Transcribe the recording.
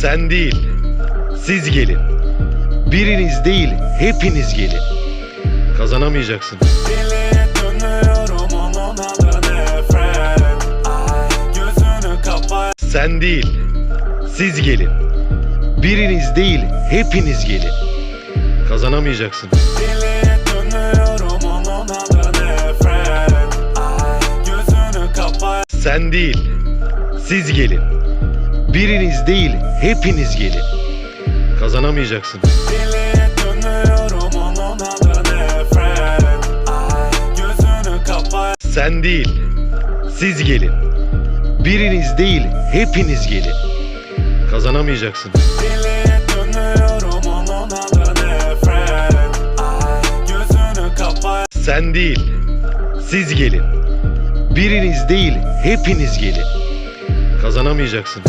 Sen değil, siz gelin. Biriniz değil, hepiniz gelin. Kazanamayacaksın. Deliye dönüyorum onun adı nefret Ay gözünü kapa Sen değil, siz gelin. Biriniz değil, hepiniz gelin. Kazanamayacaksın. Deliye dönüyorum onun adı nefret Ay gözünü kapa Sen değil, siz gelin. Biriniz değil, hepiniz gelin. Kazanamayacaksın. Deliye dönüyorum onun adı nefret Ay gözünü kapa Sen değil, siz gelin. Biriniz değil, hepiniz gelin. Kazanamayacaksın. Deliye dönüyorum onun adı nefret Ay gözünü kapa Sen değil, siz gelin. Biriniz değil, hepiniz gelin. Kazanamayacaksın.